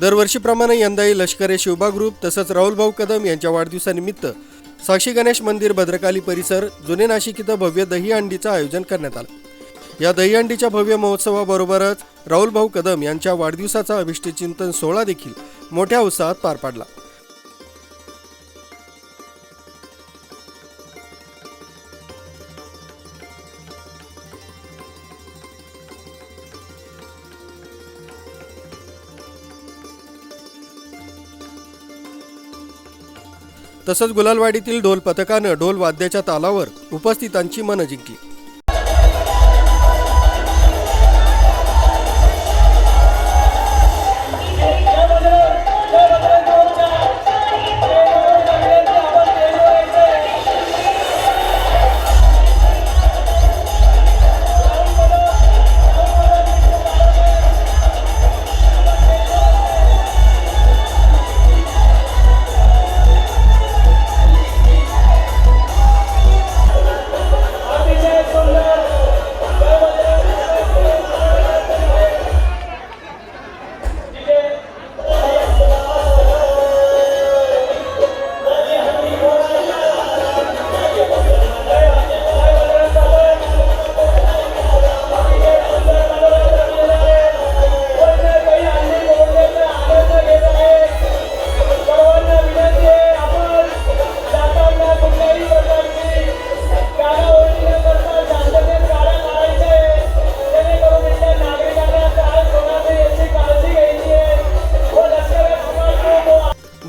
दरवर्षीप्रमाणे यंदाही लष्करे शिवबा ग्रुप तसंच राहुलभाऊ कदम यांच्या वाढदिवसानिमित्त साक्षी गणेश मंदिर भद्रकाली परिसर जुने नाशिक इथं भव्य दहीहंडीचं आयोजन करण्यात आलं. या दहीहंडीच्या भव्य महोत्सवाबरोबरच राहुलभाऊ कदम यांच्या वाढदिवसाचा अभिष्टचिंतन सोहळा देखील मोठ्या उत्साहात पार पाडला. तसंच गुलालवाडीतील ढोल पथकानं ढोल वाद्याच्या तालावर उपस्थितांची मनं जिंकली.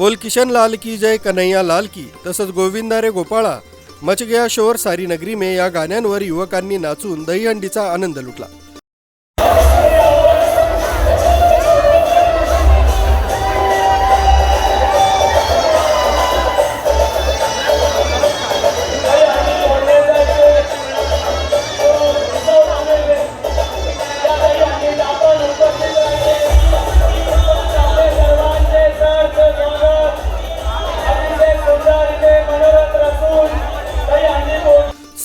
बोल किशन लाल की जय कन्हैया लाल की। तसंच गोविंदा रे गोपाळा मच गया शोर सारी नगरी में या गाण्यांवर युवकांनी नाचून दहीहंडीचा आनंद लुटला।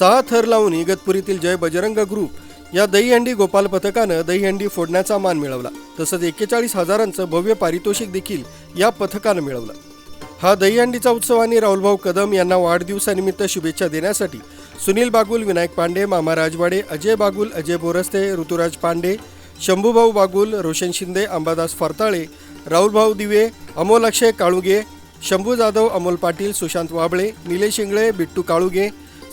सहा थर लावून इगतपुरीतील जय बजरंग ग्रुप या दहीहंडी गोपाल पथकानं दहीहंडी फोडण्याचा मान मिळवला. तसंच एक्केचाळीस हजारांचं भव्य पारितोषिक देखील या पथकानं मिळवलं. हा दहीहंडीचा उत्सव आणि राहुलभाऊ कदम यांना वाढदिवसानिमित्त शुभेच्छा देण्यासाठी सुनील बागुल विनायक पांडे मामा राजवाडे अजय बागुल अजय बोरस्ते ऋतुराज पांडे शंभूभाऊ बागुल रोशन शिंदे अंबादास फरताळे राहुलभाऊ दिवे अमोल अक्षय काळुगे शंभू जाधव अमोल पाटील सुशांत वाबळे निलेश इंगळे बिट्टू काळुगे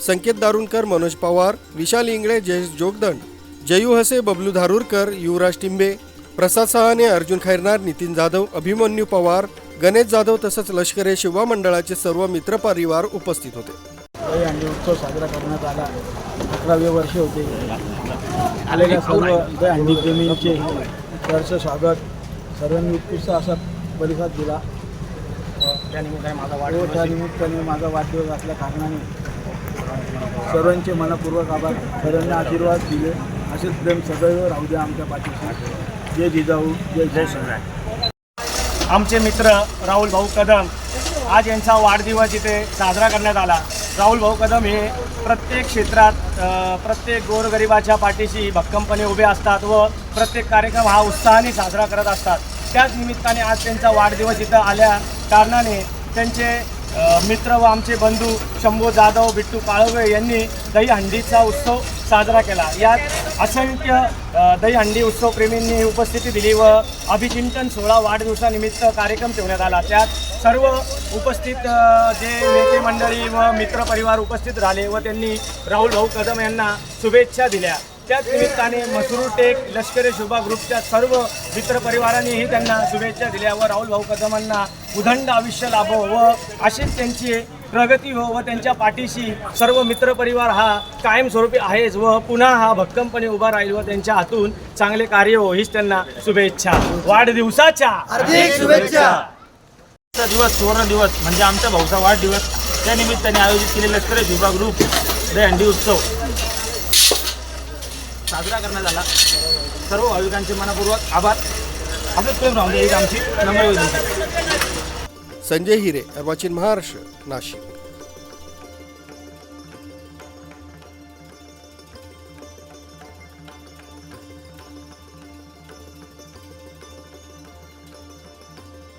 संकेत दारुणकर मनोज पवार विशाल इंगळे जयेश जोगदंड जयू हसे बबलू धारूरकर युवराज टिंबे प्रसाद सहाने अर्जुन खैरनार नितीन जाधव अभिमन्यू पवार गणेश जाधव तसंच लष्कर ए शिवा मंडळाचे सर्व मित्रपरिवार उपस्थित होते. उत्सव साजरा करण्यात आला. अकरावे वर्ष होते. आलेल्या सर्व हंडी प्रेमींचे स्वागत. सर्वांनी उत्कृष्ट असा प्रतिसाद दिला. त्यानिमित्ताने माझा व वाढदिवस त्या निमित्ताने माझा वाढदिवस असल्या कारणाने सर्वांचे मनपूर्वक आभार. सर्वांनी आशीर्वाद दिले. असेच प्रेम सदैव राहू द्या आमच्या पाठीशी. जय जिजाऊ जय जय शिवराय. आमचे मित्र राहुल भाऊ कदम आज यांचा वाढदिवस इथे साजरा करण्यात आला. राहुल भाऊ कदम हे प्रत्येक क्षेत्रात प्रत्येक गोरगरिबाच्या पाठीशी भक्कमपणे उभे असतात व प्रत्येक कार्यक्रम हा उत्साहाने साजरा करत असतात. त्याच निमित्ताने आज त्यांचा वाढदिवस इथं आल्या कारणाने त्यांचे मित्र व आमचे बंधू शंभू जाधव बिट्टू काळवे यांनी दहीहंडीचा उत्सव साजरा केला. यात असंख्य दहीहंडी उत्सवप्रेमींनी उपस्थिती दिली व अभिचिंतन सोहळा वाढदिवसानिमित्त कार्यक्रम ठेवण्यात आला. त्यात सर्व उपस्थित जे नेते मंडळी व मित्रपरिवार उपस्थित राहिले व त्यांनी राहुल भाऊ कदम यांना शुभेच्छा दिल्या. त्याच निमित्ताने मसरूर टेक लष्करी शुभा ग्रुपच्या सर्व मित्रपरिवारांनीही त्यांना शुभेच्छा दिल्या व राहुल भाऊ कदमांना उदंड आयुष्य लाभो व अशीच त्यांची प्रगती हो व त्यांच्या पाठीशी सर्व मित्रपरिवार हा कायमस्वरूपी आहेच व पुन्हा हा भक्कमपणे उभा राहील व त्यांच्या हातून चांगले कार्य हो हीच त्यांना शुभेच्छा. वाढदिवसाच्या! हार्दिक शुभेच्छा. दिवस सुवर्ण दिवस म्हणजे आमच्या भाऊचा वाढदिवस. त्या निमित्ताने आयोजित केलेला लष्करी शिवबा ग्रुप दहीहंडी उत्सव. साजरा करण्यात आला. सर्व भाविकांचे मनापूर्वक आभार. असंच प्रेम राहून आमची नम्र संजय हिरे अर्वाचीन महाराष्ट्र नाशिक.